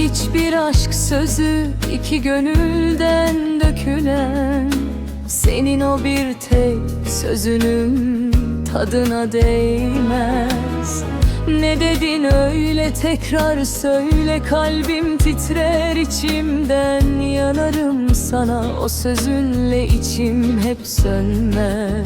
Hiçbir aşk sözü iki gönülden dökülen. Senin o bir tek sözünün tadına değmez. Ne dedin öyle tekrar söyle. Kalbim titrer içimden. Yanarım sana o sözünle içim hep sönmez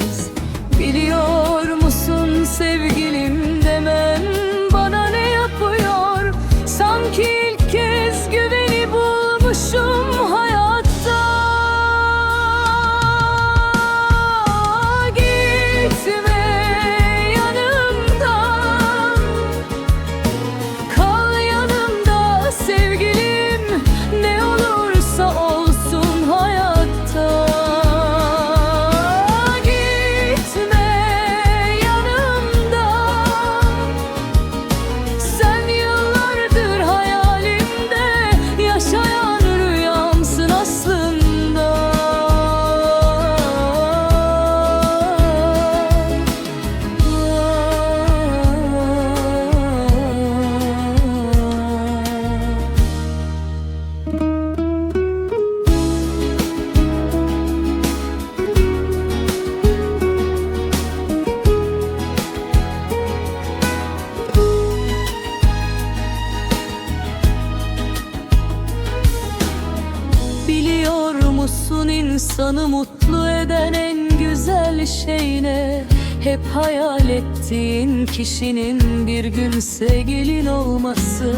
Biliyor musun insanı mutlu eden en güzel şey ne? Hep hayal ettiğin kişinin bir gün sevgilin olması.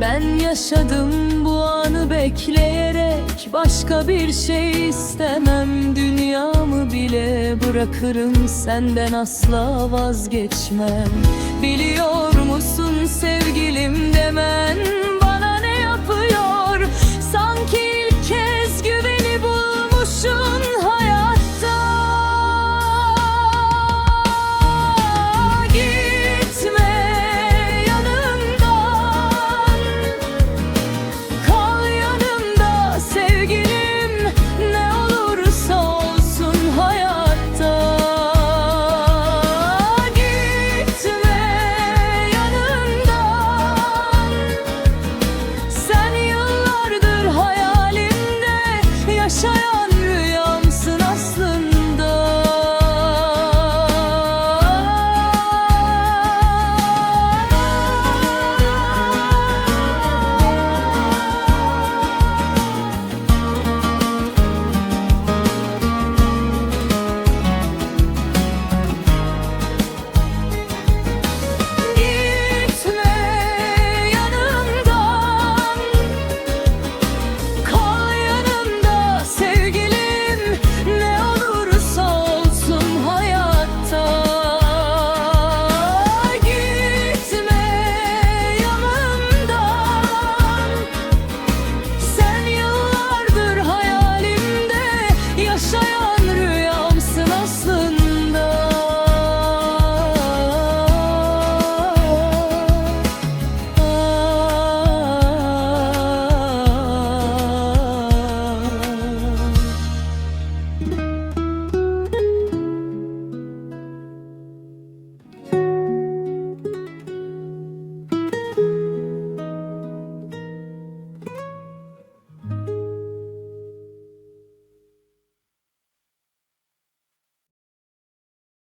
Ben yaşadım bu anı bekleyerek Başka bir şey istemem. Dünyamı bile bırakırım Senden asla vazgeçmem. Biliyor musun